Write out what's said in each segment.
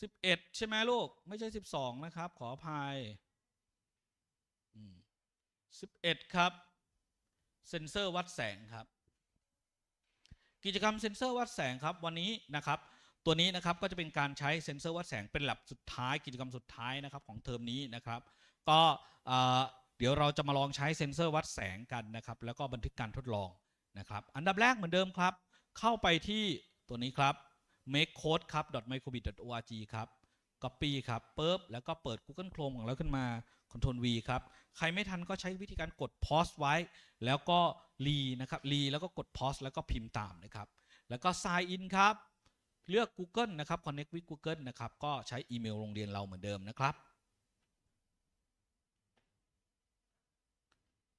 สิบเอ็ดใช่ไหมลูก ไม่ใช่สิบสองนะครับ ขออภัยสิบเอ็ดครับ เซ็นเซอร์วัดแสงครับ กิจกรรมเซ็นเซอร์วัดแสงครับวันนี้นะครับ ตัวนี้นะครับก็จะเป็นการใช้เซ็นเซอร์วัดแสงเป็นแลบสุดท้ายกิจกรรมสุดท้ายนะครับของเทอมนี้นะครับ ก็เอ่อเดี๋ยวเราจะมาลองใช้เซ็นเซอร์วัดแสงกันนะครับ แล้วก็บันทึกการทดลองนะครับ อันดับแรกเหมือนเดิมครับ เข้าไปที่ตัวนี้ครับ make code ครับ .microbit.org ครับ copy ครับปุ๊บแล้วก็เปิด Google Chrome ของเราขึ้นมา Ctrl V ครับ ใครไม่ทันก็ใช้วิธีการกด pause ไว้ แล้วก็ re นะครับ re แล้วก็กด pause แล้วก็พิมพ์ตามนะครับ แล้วก็ sign in ครับ เลือก Google นะครับ connect with Google นะครับ ก็ใช้อีเมลโรงเรียนเราเหมือนเดิมนะครับ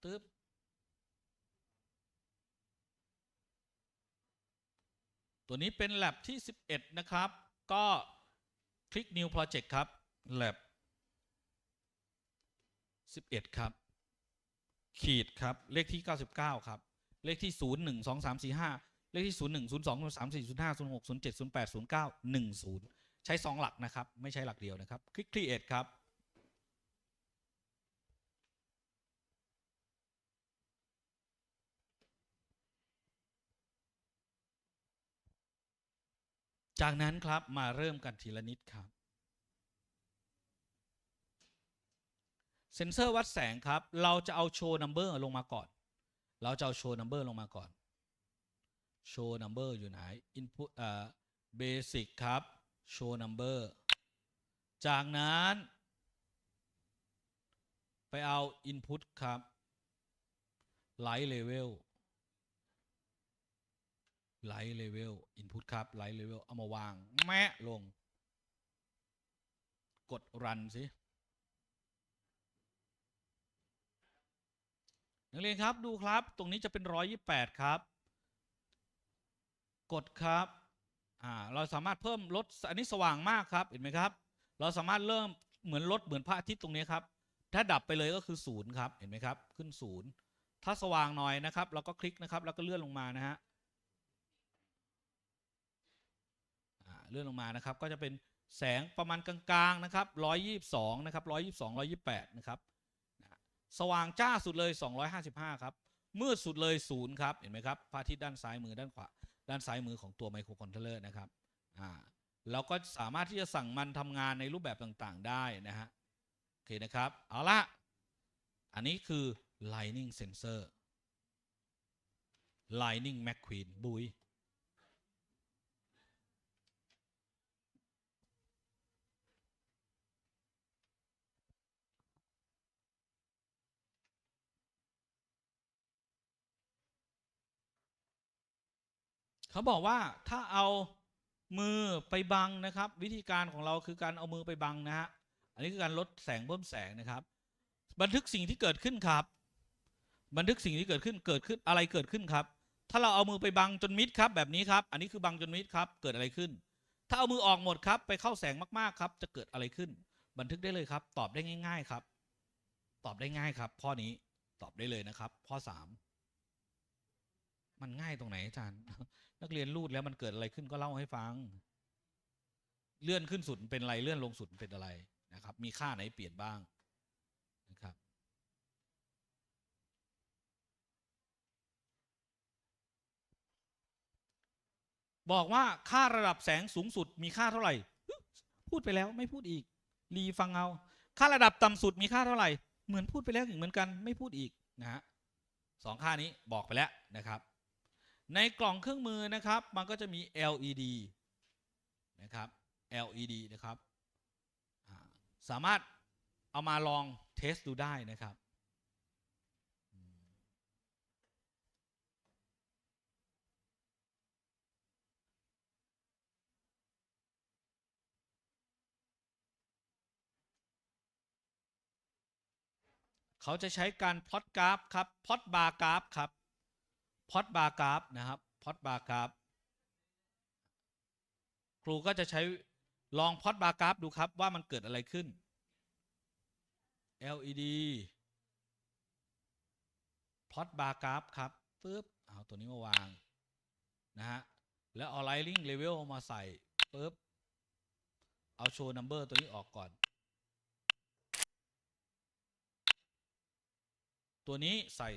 ตึ๊บ ตัวนี้เป็น lab ที่ 11 นะครับ ก็คลิก new project ครับ lab 11 ครับ ขีดครับ เลขที่ 99 ครับ เลขที่ 0 1 2 3 4 5 เลขที่ 0 1 0 2 0 3 4 0 5 0 6 0 7 0 8 0 9 1 0 ใช้ 2 หลักนะครับ ไม่ใช่หลักเดียวนะครับ คลิก create ครับ จากนั้นครับมาเริ่มกันทีละนิดครับ เซนเซอร์วัดแสงครับ เราจะเอาโชว์นัมเบอร์ลงมาก่อน เราจะเอาโชว์นัมเบอร์ลงมาก่อน โชว์นัมเบอร์อยู่ไหน input เอ่อ basic ครับโชว์นัมเบอร์จากนั้น ไปเอา input ครับ light level light level input ครับ light level เอามาวาง แมะลง กด run สินักเรียนครับดูครับ ตรงนี้จะเป็น128ครับ กดครับอ่าเราสามารถเพิ่มลดอันนี้สว่างมากครับเห็นไหมครับ เราสามารถเริ่มเหมือนลดเหมือนพระอาทิตย์ตรงนี้ครับ ถ้าดับไปเลยก็คือศูนย์ครับเห็นไหมครับ ขึ้นศูนย์ถ้าสว่างหน่อยนะครับ เราก็คลิกนะครับ แล้วก็เลื่อนลงมานะฮะอ่า เลื่อนลงมานะครับ ก็จะเป็นแสงประมาณกลางๆนะครับ122นะครับ122 128นะครับสว่างจ้าสุดเลย 255 ครับ มืดสุดเลยศูนย์ครับ เห็นไหมครับพระอาทิตย์ด้านซ้ายมือด้านขวา ด้านซ้ายมือของตัวไมโครคอนโทรลเลอร์นะครับ อ่า เราก็สามารถที่จะสั่งมันทำงานในรูปแบบต่างๆได้นะฮะ โอเคนะครับ เอาละ อันนี้คือ Lightning Sensor Lightning McQueen บุย เขาบอกว่าถ้าเอามือไปบังนะครับ วิธีการของเราคือการเอามือไปบังนะฮะอันนี้คือการลดแสงเพิ่มแสงนะครับ บันทึกสิ่งที่เกิดขึ้นครับ บันทึกสิ่งที่เกิดขึ้นเกิดขึ้นอะไรเกิดขึ้นครับ ถ้าเราเอามือไปบังจนมิดครับ แบบนี้ครับ อันนี้คือบังจนมิดครับ เกิดอะไรขึ้น ถ้าเอามือออกหมดครับ ไปเข้าแสงมากๆครับ จะเกิดอะไรขึ้น บันทึกได้เลยครับ ตอบได้ง่าย ๆครับ ตอบได้ง่ายครับ ข้อนี้ตอบได้เลยนะครับ ข้อสา มันง่ายตรงไหนอาจารย์ นักเรียนรูดแล้วมันเกิดอะไรขึ้นก็เล่าให้ฟัง เลื่อนขึ้นสุดเป็นอะไรเลื่อนลงสุดเป็นอะไรนะครับ มีค่าไหนเปลี่ยนบ้างนะครับบอกว่าค่าระดับแสงสูงสุดมีค่าเท่าไหร่ พูดไปแล้วไม่พูดอีก รีฟังเอา ค่าระดับต่ำสุดมีค่าเท่าไหร่ เหมือนพูดไปแล้วอีกเหมือนกัน ไม่พูดอีกนะฮะสองค่านี้บอกไปแล้วนะครับ ในกล่องเครื่องมือนะครับ มันก็จะมี LED นะครับ LED นะครับ สามารถเอามาลองเทสดูได้นะครับ เขาจะใช้การพลอตกราฟครับ พลอตบาร์กราฟครับ พอดบาร์กราฟนะครับพอดบาร์กราฟครูก็จะใช้ลองพอดบาร์กราฟดูครับว่ามันเกิดอะไรขึ้น LED พอดบาร์กราฟครับปึ๊บเอาตัวนี้มาวาง นะฮะ แล้วเอา Lighting Level มาใส่ปึ๊บเอาโชว์นัมเบอร์ตัวนี้ออกก่อน ตัวนี้ใส่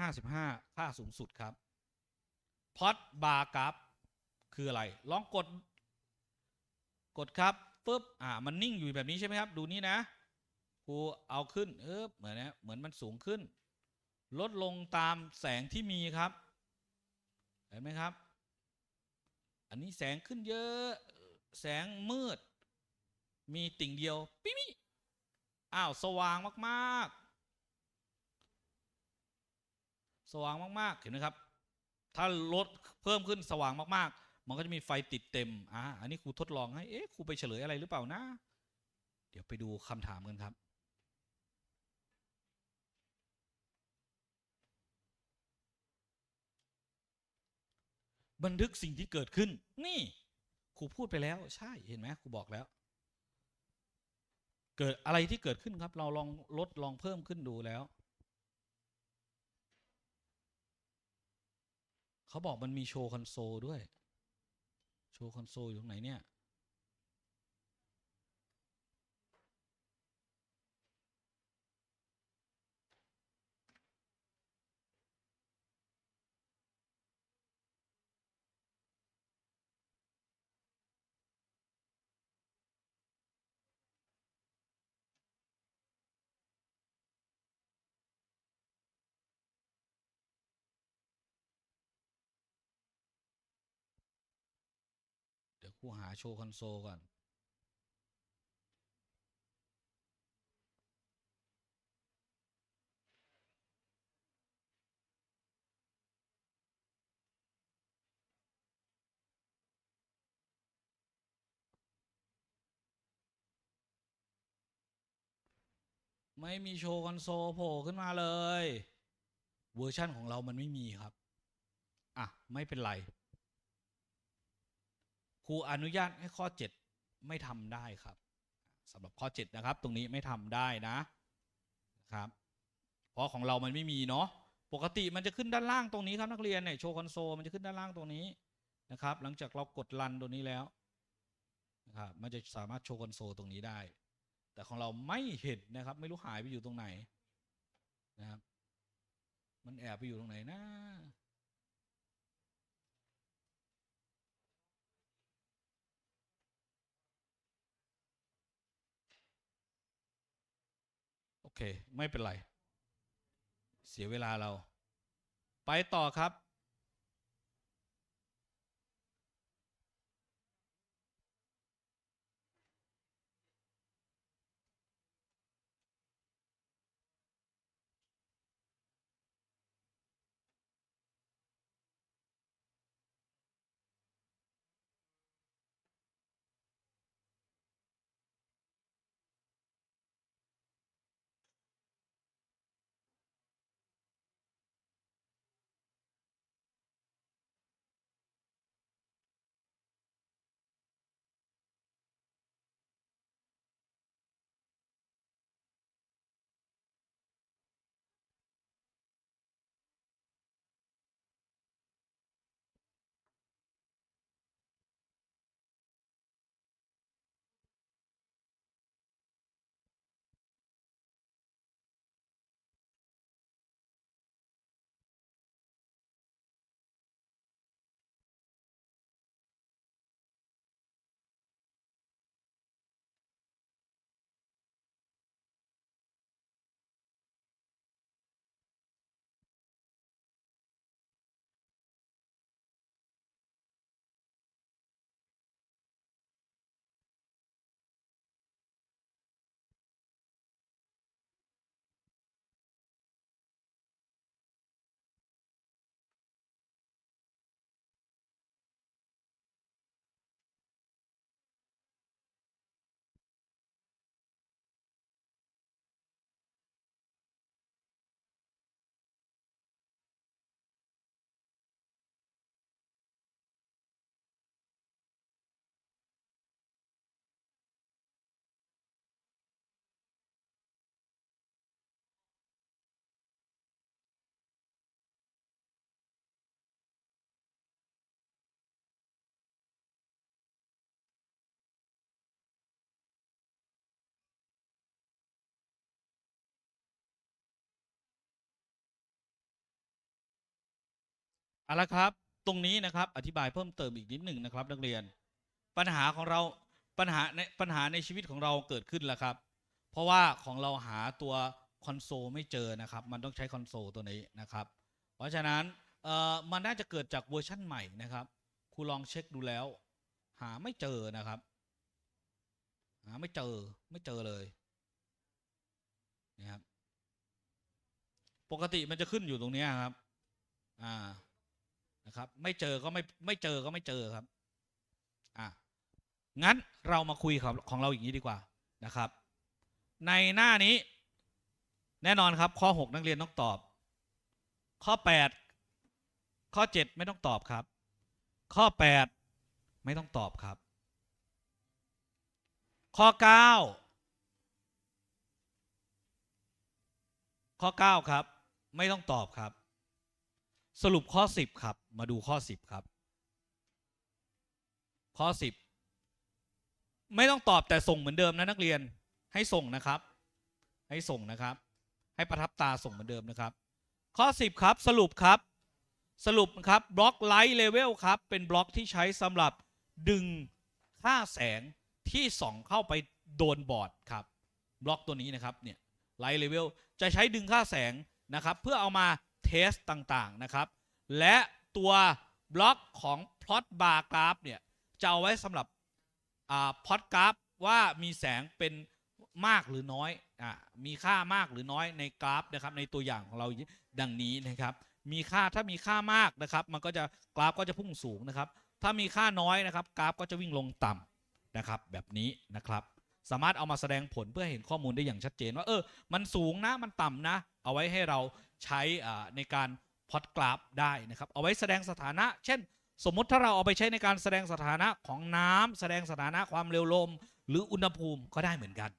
255 ค่าสูงสุดครับพอตบาร์กราฟคืออะไร ลองกด กดครับปุ๊บอ่ามันนิ่งอยู่แบบนี้ใช่ไหมครับ ดูนี่นะครูเอาขึ้นเออเหมือนนะเหมือนมันสูงขึ้น ลดลงตามแสงที่มีครับ เห็นไหมครับ อันนี้แสงขึ้นเยอะ แสงมืด มีติ่งเดียวปิ๊มอ้าว สว่างมาก ๆ สว่างมากๆเห็นไหมครับ ถ้าลดเพิ่มขึ้นสว่างมากๆ มันก็จะมีไฟติดเต็มอ่าอันนี้ครูทดลองให้เอ๊ะครูไปเฉลยอะไรหรือเปล่านะ เดี๋ยวไปดูคำถามกันครับบันทึกสิ่งที่เกิดขึ้น นี่ครูพูดไปแล้ว ใช่เห็นไหมครูบอกแล้ว เกิดอะไรที่เกิดขึ้นครับ เราลองลดลองเพิ่มขึ้นดูแล้ว เขาบอกมันมีโชว์คอนโซลด้วย โชว์คอนโซลอยู่ตรงไหนเนี่ย เดี๋ยวครูหาโชว์คอนโซลก่อน ไม่มีโชว์คอนโซลโผล่ขึ้นมาเลย เวอร์ชั่นของเรามันไม่มีครับ อะ ไม่เป็นไร รูอนุญาตให้ข้อ 7 ไม่ทำได้ครับสำหรับข้อ 7 นะครับ ตรงนี้ไม่ทำได้นะนะครับ เพราะของเรามันไม่มีเนาะปกติมันจะขึ้นด้านล่างตรงนี้ครับนักเรียนเนี่ยโชว์คอนโซลมันจะขึ้นด้านล่างตรงนี้นะครับ หลังจากเรากดรันตัวนี้แล้วนะครับมันจะสามารถโชว์คอนโซลตรงนี้ได้ แต่ของเราไม่เห็นนะครับ ไม่รู้หายไปอยู่ตรงไหนนะครับ มันแอบไปอยู่ตรงไหนนะ โอเค ไม่เป็นไร เสียเวลาเรา ไปต่อครับ เอาละครับ ตรงนี้นะครับ อธิบายเพิ่มเติมอีกนิดหนึ่งนะครับ นักเรียน ปัญหาของเราปัญหาในปัญหาในชีวิตของเราเกิดขึ้นแล้วครับ เพราะว่าของเราหาตัวคอนโซลไม่เจอนะครับ มันต้องใช้คอนโซลตัวนี้นะครับ เพราะฉะนั้นเอ่อมันน่าจะเกิดจากเวอร์ชั่นใหม่นะครับครูลองเช็คดูแล้ว หาไม่เจอนะครับ หาไม่เจอไม่เจอเลยนะครับปกติมันจะขึ้นอยู่ตรงนี้ครับ อ่า นะครับ ไม่เจอก็ไม่ไม่เจอก็ไม่เจอครับอะงั้นเรามาคุยของของเราอย่างนี้ดีกว่านะครับ ในหน้านี้ แน่นอนครับข้อ 6 นักเรียนต้องตอบ ข้อ 8 ข้อ 7 ไม่ต้องตอบครับ ข้อ 8 ไม่ต้องตอบครับ ข้อ 9 ข้อ 9 ครับ ไม่ต้องตอบครับ สรุปข้อ 10 ครับ มาดูข้อ 10 ครับ ข้อ 10 ไม่ต้องตอบแต่ส่งเหมือนเดิมนะนักเรียนให้ส่งนะครับ ให้ส่งนะครับ ให้ประทับตาส่งเหมือนเดิมนะครับ ข้อ 10 ครับ สรุปครับ สรุปครับบล็อกไลท์เลเวลครับ เป็นบล็อกที่ใช้สำหรับดึงค่าแสงที่ส่องเข้าไปโดนบอร์ดครับบล็อกตัวนี้นะครับเนี่ยไลท์เลเวลจะใช้ดึงค่าแสงนะครับ เพื่อเอามาเทสต่างๆนะครับ และ ตัวบล็อกของพลอตบาร์กราฟเนี่ยจะเอาไว้สำหรับพลอตกราฟว่ามีแสงเป็นมากหรือน้อยอมีค่ามากหรือน้อยในกราฟนะครับ ในตัวอย่างของเราดังนี้นะครับ มีค่าถ้ามีค่ามากนะครับ มันก็จะกราฟก็จะพุ่งสูงนะครับ ถ้ามีค่าน้อยนะครับ กราฟก็จะวิ่งลงต่ำนะครับ แบบนี้นะครับ สามารถเอามาแสดงผลเพื่อเห็นข้อมูลได้อย่างชัดเจนว่าเออมันสูงนะมันต่ำนะ เอาไว้ให้เราใช้ในการ พอดกราฟได้นะครับ เอาไว้แสดงสถานะ เช่น สมมติถ้าเราเอาไปใช้ในการแสดงสถานะของน้ำแสดงสถานะความเร็วลม หรืออุณหภูมิก็ได้เหมือนกัน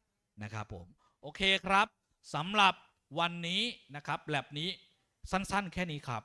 นะครับผม โอเคครับสำหรับวันนี้นะครับแลบนี้สั้นๆ แค่นี้ครับ